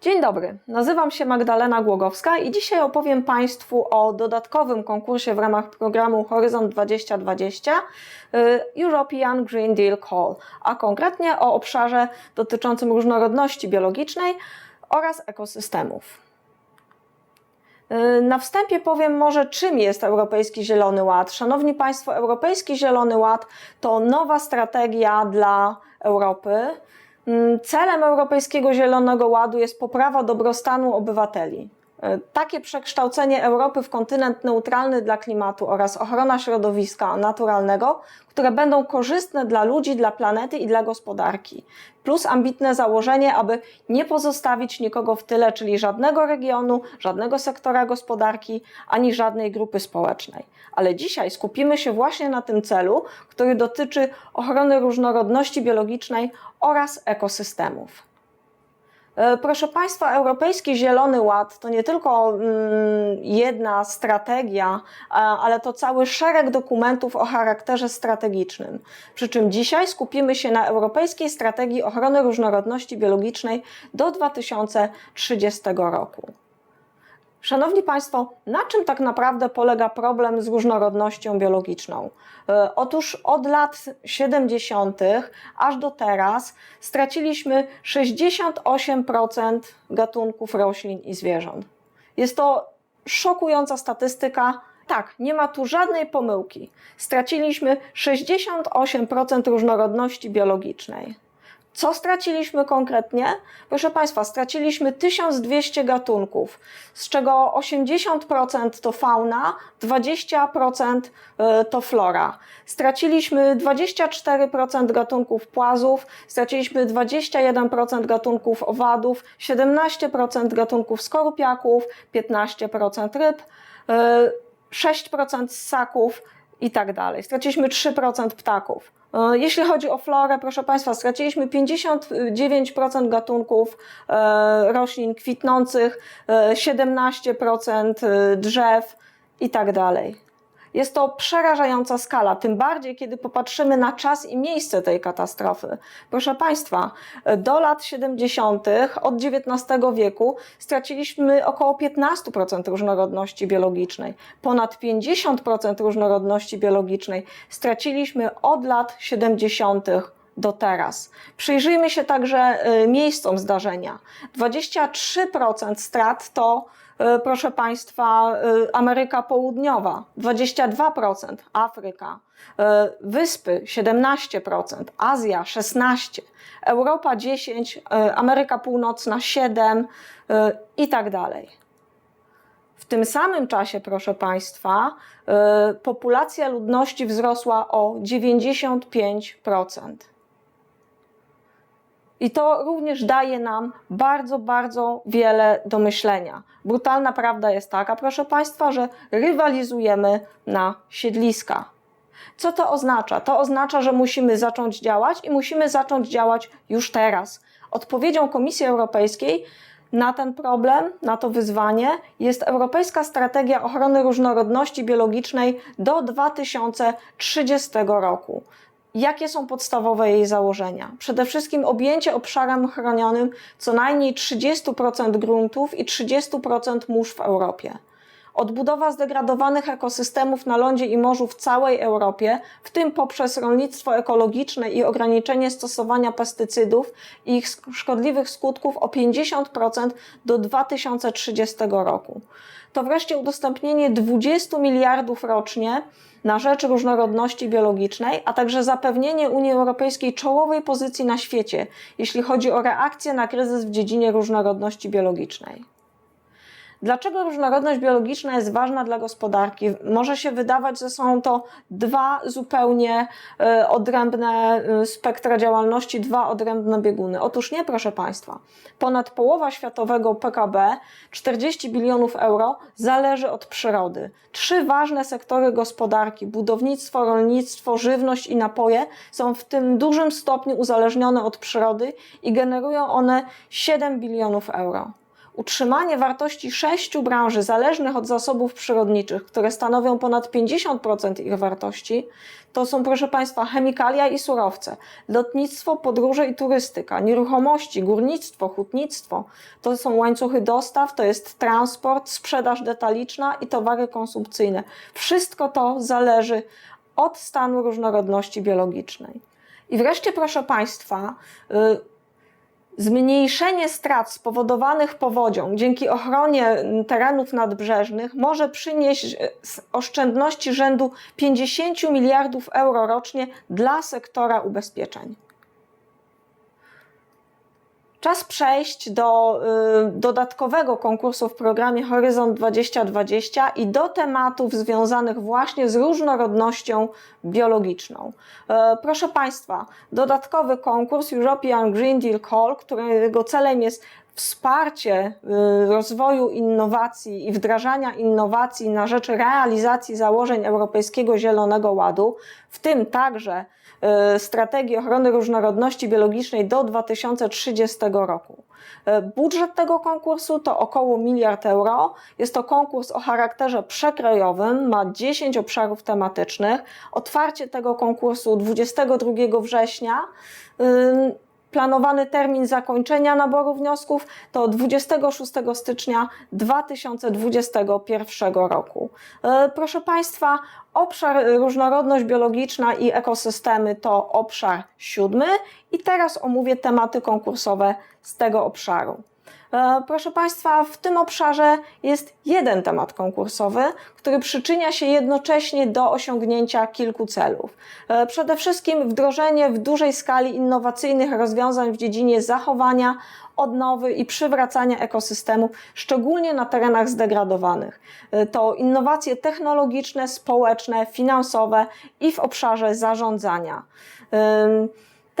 Dzień dobry, nazywam się Magdalena Głogowska i dzisiaj opowiem Państwu o dodatkowym konkursie w ramach programu Horyzont 2020 y, European Green Deal Call, a konkretnie o obszarze dotyczącym różnorodności biologicznej oraz ekosystemów. Y, Na wstępie powiem może, czym jest Europejski Zielony Ład. Szanowni Państwo, Europejski Zielony Ład to nowa strategia dla Europy. Mm, Celem Europejskiego Zielonego Ładu jest poprawa dobrostanu obywateli. Y, Takie przekształcenie Europy w kontynent neutralny dla klimatu oraz ochrona środowiska naturalnego, które będą korzystne dla ludzi, dla planety i dla gospodarki. Plus ambitne założenie, aby nie pozostawić nikogo w tyle, czyli żadnego regionu, żadnego sektora gospodarki, ani żadnej grupy społecznej. Ale dzisiaj skupimy się właśnie na tym celu, który dotyczy ochrony różnorodności biologicznej oraz ekosystemów. E, Proszę Państwa, Europejski Zielony Ład to nie tylko mm, jedna strategia, a- ale to cały szereg dokumentów o charakterze strategicznym. Przy czym dzisiaj skupimy się na Europejskiej Strategii Ochrony Różnorodności Biologicznej do 2030 roku. Szanowni Państwo, na czym tak naprawdę polega problem z różnorodnością biologiczną? E, Otóż od lat 70. aż do teraz straciliśmy 68% gatunków roślin i zwierząt. Jest to szokująca statystyka. Tak, nie ma tu żadnej pomyłki. Straciliśmy 68% różnorodności biologicznej. Co straciliśmy konkretnie? Proszę Państwa, straciliśmy 1200 gatunków, z czego 80% to fauna, 20% y, to flora. Straciliśmy 24% gatunków płazów, straciliśmy 21% gatunków owadów, 17% gatunków skorupiaków, 15% ryb, y, 6% ssaków i tak dalej. Straciliśmy 3% ptaków. E, Jeśli chodzi o florę, proszę Państwa, straciliśmy 59% gatunków e, roślin kwitnących, e, 17% drzew i tak dalej. Jest to przerażająca skala, tym bardziej kiedy popatrzymy na czas i miejsce tej katastrofy. Proszę Państwa, do lat 70. od XIX wieku straciliśmy około 15% różnorodności biologicznej. Ponad 50% różnorodności biologicznej straciliśmy od lat 70 do teraz. Przyjrzyjmy się także y, miejscom zdarzenia. 23% strat to, y, proszę Państwa, y, Ameryka Południowa, 22% Afryka, Wyspy 17%, Azja 16%, Europa 10%, y, Ameryka Północna 7% y, i tak dalej. W tym samym czasie, proszę Państwa, populacja ludności wzrosła o 95%. I to również daje nam bardzo, bardzo wiele do myślenia. Brutalna prawda jest taka, proszę Państwa, że rywalizujemy na siedliska. Co to oznacza? To oznacza, że musimy zacząć działać i musimy zacząć działać już teraz. Odpowiedzią Komisji Europejskiej na ten problem, na to wyzwanie jest Europejska Strategia Ochrony Różnorodności Biologicznej do 2030 roku. Jakie są podstawowe jej założenia? Przede wszystkim objęcie obszarem chronionym co najmniej 30% gruntów i 30% mórz w Europie. Odbudowa zdegradowanych ekosystemów na lądzie i morzu w całej Europie, w tym poprzez rolnictwo ekologiczne i ograniczenie stosowania pestycydów i ich szkodliwych skutków o 50% do 2030 roku. To wreszcie udostępnienie 20 miliardów rocznie na rzecz różnorodności biologicznej, a także zapewnienie Unii Europejskiej czołowej pozycji na świecie, jeśli chodzi o reakcję na kryzys w dziedzinie różnorodności biologicznej. Dlaczego różnorodność biologiczna jest ważna dla gospodarki? Może się wydawać, że są to dwa zupełnie e, odrębne e, spektra działalności, dwa odrębne bieguny. Otóż nie, proszę Państwa. Ponad połowa światowego PKB, 40 bilionów euro, zależy od przyrody. Trzy ważne sektory gospodarki budownictwo, rolnictwo, żywność i napoje są w tym dużym stopniu uzależnione od przyrody i generują one 7 bilionów euro. Utrzymanie wartości sześciu branży zależnych od zasobów przyrodniczych, które stanowią ponad 50% ich wartości, to są, proszę Państwa, chemikalia i surowce, lotnictwo, podróże i turystyka, nieruchomości, górnictwo, hutnictwo. To są łańcuchy dostaw, to jest transport, sprzedaż detaliczna i towary konsumpcyjne. Wszystko to zależy od stanu różnorodności biologicznej. I wreszcie, proszę Państwa, y, Zmniejszenie strat spowodowanych powodzią dzięki ochronie terenów nadbrzeżnych może przynieść e, oszczędności rzędu 50 miliardów euro rocznie dla sektora ubezpieczeń. Czas przejść do y, dodatkowego konkursu w programie Horyzont 2020 i do tematów związanych właśnie z różnorodnością biologiczną. E, proszę Państwa, dodatkowy konkurs European Green Deal Call, którego celem jest wsparcie y, rozwoju innowacji i wdrażania innowacji na rzecz realizacji założeń Europejskiego Zielonego Ładu, w tym także strategii ochrony różnorodności biologicznej do 2030 roku. Y, budżet tego konkursu to około miliard euro. Jest to konkurs o charakterze przekrojowym, ma 10 obszarów tematycznych. Otwarcie tego konkursu 22 września Planowany termin zakończenia naboru wniosków to 26 stycznia 2021 roku. E, proszę Państwa, obszar różnorodność biologiczna i ekosystemy to obszar siódmy i teraz omówię tematy konkursowe z tego obszaru. E, proszę Państwa, w tym obszarze jest jeden temat konkursowy, który przyczynia się jednocześnie do osiągnięcia kilku celów. E, przede wszystkim wdrożenie w dużej skali innowacyjnych rozwiązań w dziedzinie zachowania, odnowy i przywracania ekosystemów, szczególnie na terenach zdegradowanych. E, to innowacje technologiczne, społeczne, finansowe i w obszarze zarządzania.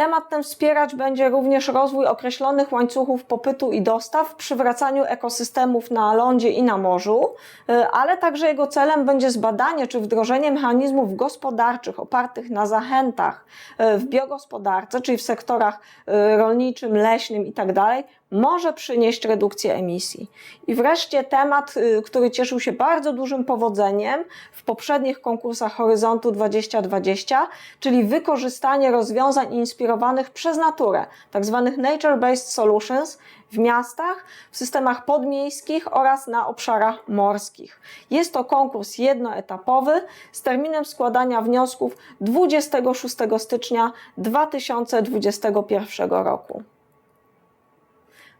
Temat ten wspierać będzie również rozwój określonych łańcuchów popytu i dostaw w przywracaniu ekosystemów na lądzie i na morzu, y, ale także jego celem będzie zbadanie czy wdrożenie mechanizmów gospodarczych opartych na zachętach y, w biogospodarce, czyli w sektorach y, rolniczym, leśnym itd., tak może przynieść redukcję emisji. I wreszcie temat, y, który cieszył się bardzo dużym powodzeniem w poprzednich konkursach Horyzontu 2020, czyli wykorzystanie rozwiązań inspirowanych przez naturę, tzw. Tak nature-based solutions w miastach, w systemach podmiejskich oraz na obszarach morskich. Jest to konkurs jednoetapowy z terminem składania wniosków 26 stycznia 2021 roku.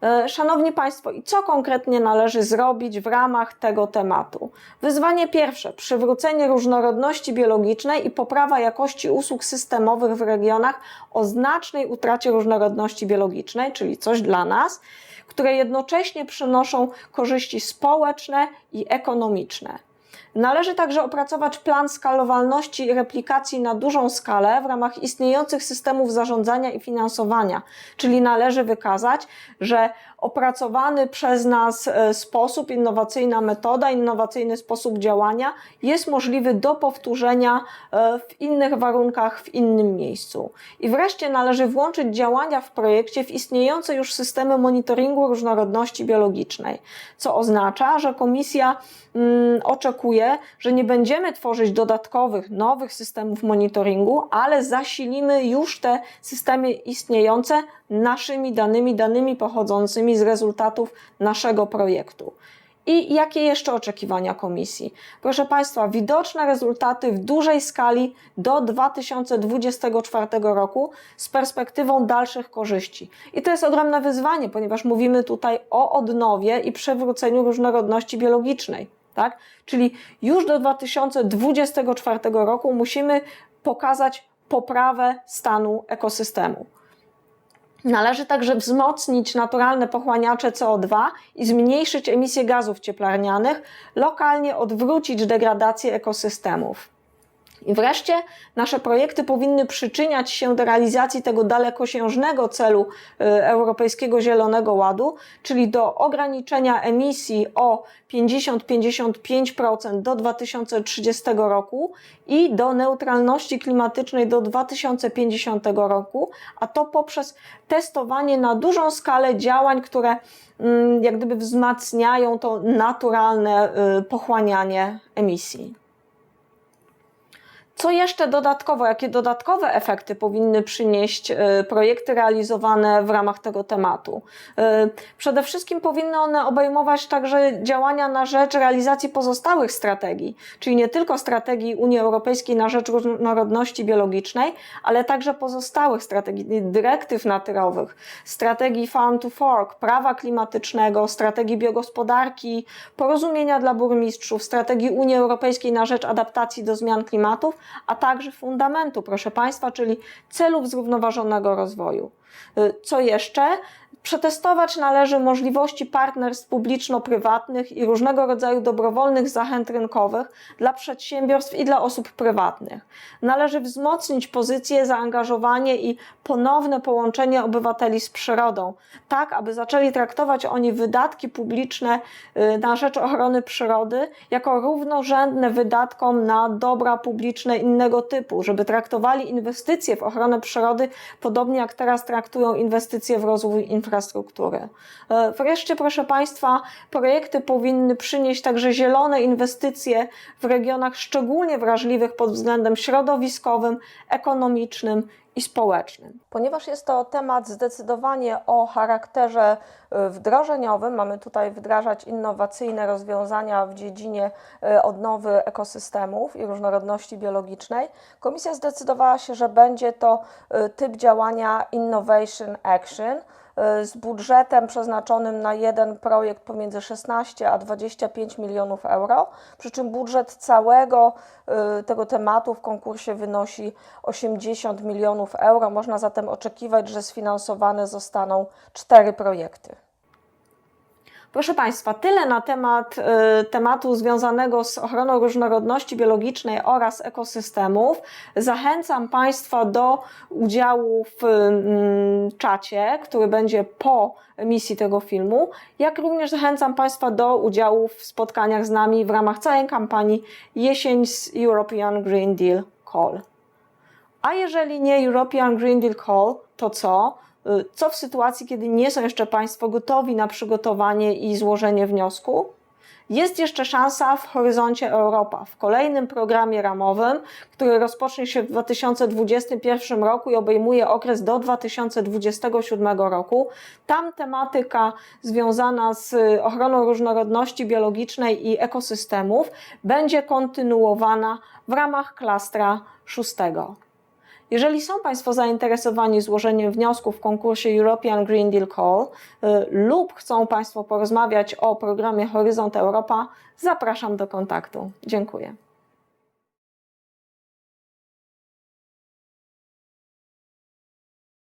E, szanowni Państwo, i co konkretnie należy zrobić w ramach tego tematu? Wyzwanie pierwsze: przywrócenie różnorodności biologicznej i poprawa jakości usług systemowych w regionach o znacznej utracie różnorodności biologicznej, czyli coś dla nas, które jednocześnie przynoszą korzyści społeczne i ekonomiczne. Należy także opracować plan skalowalności i replikacji na dużą skalę w ramach istniejących systemów zarządzania i finansowania, czyli należy wykazać, że opracowany przez nas e, sposób, innowacyjna metoda, innowacyjny sposób działania jest możliwy do powtórzenia e, w innych warunkach, w innym miejscu. I wreszcie należy włączyć działania w projekcie w istniejące już systemy monitoringu różnorodności biologicznej, co oznacza, że komisja mm, oczekuje, że nie będziemy tworzyć dodatkowych, nowych systemów monitoringu, ale zasilimy już te systemy istniejące naszymi danymi, danymi pochodzącymi z rezultatów naszego projektu. I jakie jeszcze oczekiwania komisji? Proszę Państwa, widoczne rezultaty w dużej skali do 2024 roku z perspektywą dalszych korzyści. I to jest ogromne wyzwanie, ponieważ mówimy tutaj o odnowie i przywróceniu różnorodności biologicznej. Tak? Czyli już do 2024 roku musimy pokazać poprawę stanu ekosystemu. Należy także wzmocnić naturalne pochłaniacze CO2 i zmniejszyć emisję gazów cieplarnianych, lokalnie odwrócić degradację ekosystemów. I wreszcie nasze projekty powinny przyczyniać się do realizacji tego dalekosiężnego celu y, Europejskiego Zielonego Ładu, czyli do ograniczenia emisji o 50-55% do 2030 roku i do neutralności klimatycznej do 2050 roku, a to poprzez testowanie na dużą skalę działań, które mm, jak gdyby wzmacniają to naturalne y, pochłanianie emisji. Co jeszcze dodatkowo, jakie dodatkowe efekty powinny przynieść y, projekty realizowane w ramach tego tematu? Y, Przede wszystkim powinny one obejmować także działania na rzecz realizacji pozostałych strategii, czyli nie tylko strategii Unii Europejskiej na rzecz różnorodności biologicznej, ale także pozostałych strategii, dyrektyw naturowych, strategii Farm to Fork, prawa klimatycznego, strategii biogospodarki, porozumienia dla burmistrzów, strategii Unii Europejskiej na rzecz adaptacji do zmian klimatów, a także fundamentu, proszę Państwa, czyli celów zrównoważonego rozwoju. Y, Co jeszcze? Przetestować należy możliwości partnerstw publiczno-prywatnych i różnego rodzaju dobrowolnych zachęt rynkowych dla przedsiębiorstw i dla osób prywatnych. Należy wzmocnić pozycję, zaangażowanie i ponowne połączenie obywateli z przyrodą, tak aby zaczęli traktować oni wydatki publiczne y, na rzecz ochrony przyrody jako równorzędne wydatkom na dobra publiczne innego typu, żeby traktowali inwestycje w ochronę przyrody podobnie jak teraz traktują inwestycje w rozwój infrastruktury. E, Wreszcie, proszę Państwa, projekty powinny przynieść także zielone inwestycje w regionach szczególnie wrażliwych pod względem środowiskowym, ekonomicznym i społecznym. Ponieważ jest to temat zdecydowanie o charakterze y, wdrożeniowym, mamy tutaj wdrażać innowacyjne rozwiązania w dziedzinie y, odnowy ekosystemów i różnorodności biologicznej, Komisja zdecydowała się, że będzie to y, typ działania Innovation Action z budżetem przeznaczonym na jeden projekt pomiędzy 16 a 25 milionów euro, przy czym budżet całego tego tematu w konkursie wynosi 80 milionów euro. Można zatem oczekiwać, że sfinansowane zostaną cztery projekty. Proszę Państwa, tyle na temat y, tematu związanego z ochroną różnorodności biologicznej oraz ekosystemów. Zachęcam Państwa do udziału w y, czacie, który będzie po emisji tego filmu, jak również zachęcam Państwa do udziału w spotkaniach z nami w ramach całej kampanii Jesień z European Green Deal Call. A jeżeli nie European Green Deal Call, to co? Y, Co w sytuacji, kiedy nie są jeszcze Państwo gotowi na przygotowanie i złożenie wniosku? Jest jeszcze szansa w Horyzoncie Europa, w kolejnym programie ramowym, który rozpocznie się w 2021 roku i obejmuje okres do 2027 roku. Tam tematyka związana z ochroną różnorodności biologicznej i ekosystemów będzie kontynuowana w ramach klastra szóstego. Jeżeli są Państwo zainteresowani złożeniem wniosku w konkursie European Green Deal Call y, lub chcą Państwo porozmawiać o programie Horyzont Europa, zapraszam do kontaktu. Dziękuję.